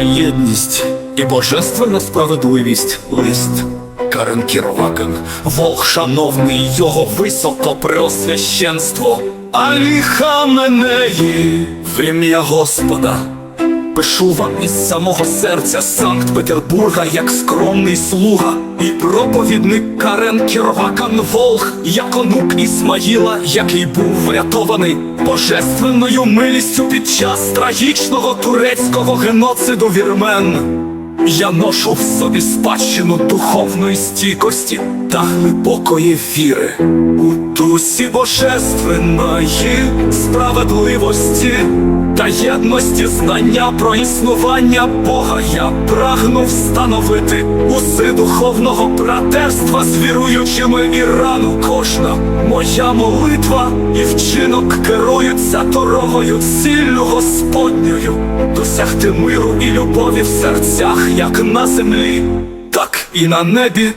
гідність і божественна справедливість лист. Карен Кірвакен, Волх шановний його високопреосвященство, Аліха Менеї, в ім'я Господа. Пишу вам із самого серця Санкт-Петербурга, як скромний слуга, і проповідник Карен Кіровакан Волх, як онук Ісмаїла, який був врятований божественною милістю під час трагічного турецького геноциду вірмен. Я ношу в собі спадщину духовної стійкості та глибокої віри у дусі божественної справедливості та єдності знання про існування Бога. Я прагну встановити уси духовного братерства з віруючими і рану кожна моя молитва і вчинок керуються дорогою ціллю Господньою, досягти миру і любові в серцях, як на землі, так і на небі.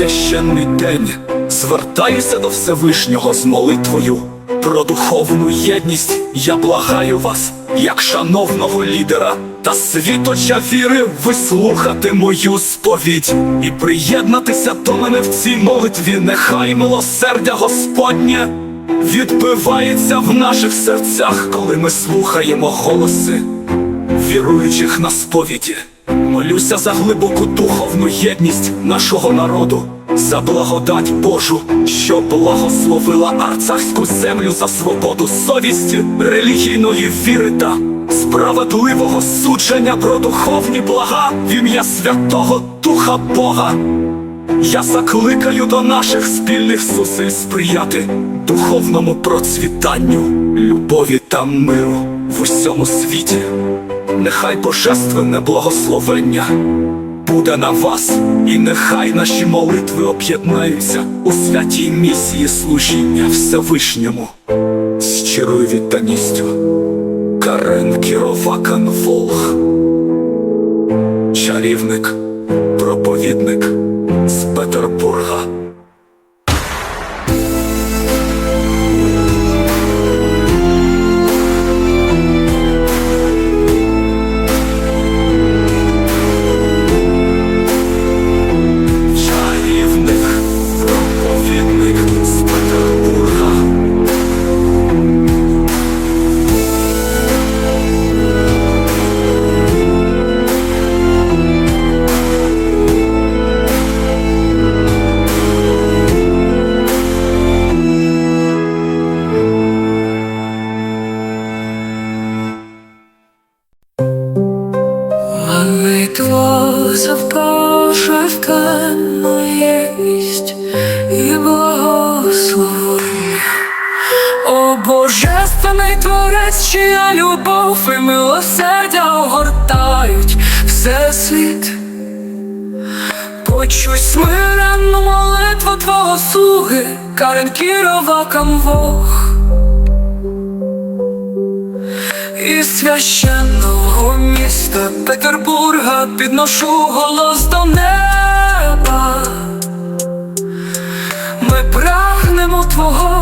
Священний день звертаюся до Всевишнього з молитвою про духовну єдність. Я благаю вас, як шановного лідера та світоча віри, вислухати мою сповідь і приєднатися до мене в цій молитві. Нехай милосердя Господнє відбивається в наших серцях, коли ми слухаємо голоси віруючих на сповіді. Молюся за глибоку духовну єдність нашого народу, за благодать Божу, що благословила арцарську землю за свободу совісті, релігійної віри та справедливого судження про духовні блага в ім'я Святого Духа Бога. Я закликаю до наших спільних зусиль сприяти духовному процвітанню, любові та миру в усьому світі. Нехай божественне благословення буде на вас, і нехай наші молитви об'єднаються у святій місії служіння Всевишньому з щирою відданістю. Карен Кіровакан Волх, чарівник, проповідник з Петербурга. Творець, любов і милосердя огортають всесвіт. Почуй смиренну молитву Твого слуги, Карен Кірова Камвох. Із священного міста Петербурга підношу голос до неба. Ми прагнемо Твого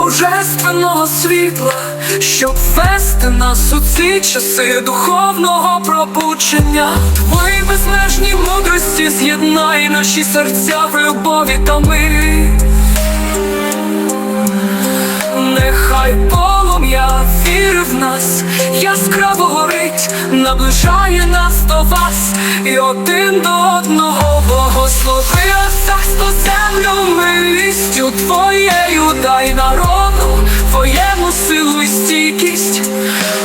божественного світла, щоб вести нас у ці часи духовного пробудження. Твої безмежні мудрості з'єднай наші серця в любові та мирі. Нехай полум'я віри в нас яскраво горить, наближає нас до вас і один до одного благослови царство землю милістю твоєю дай народу, твоєму силу і стійкість,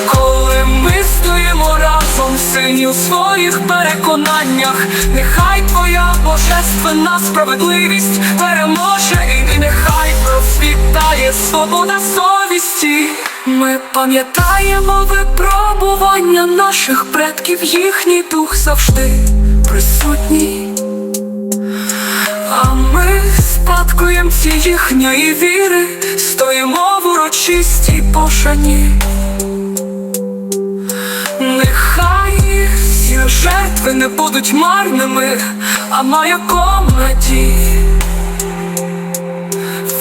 коли ми стоїмо разом сині у своїх переконаннях, нехай твоя божественна справедливість переможе і нехай процвітає свобода совісті. Ми пам'ятаємо випробування наших предків, їхній дух завжди присутній. А ми спадкуєм ці їхньої віри, стоїмо в урочистій пошані. Нехай їхні жертви не будуть марними, а маяком надії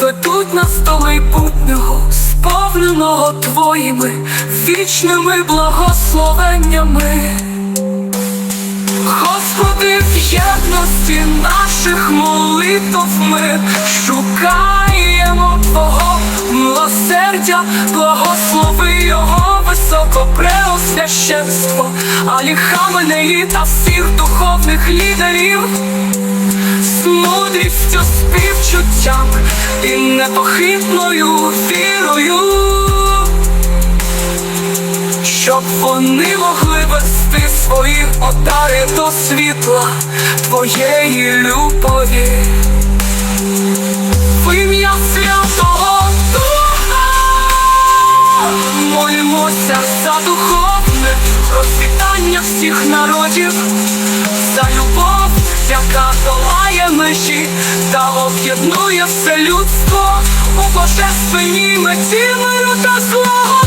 ведуть на столи путнього, сповненого твоїми вічними благословеннями. Господи, в єдності наших молитв ми шукаємо Твого милосердя, благослови Його високопреосвященство, Аліха Менеї та всіх духовних лідерів. З мудрістю, співчуттям і непохитною вірою, щоб вони могли вести свої одари до світла твоєї любові. В ім'я Святого Духа молимося за духовне розвітання всіх народів, за любов, яка долає межі та об'єднує все людство у божественній меті миру та злагоди.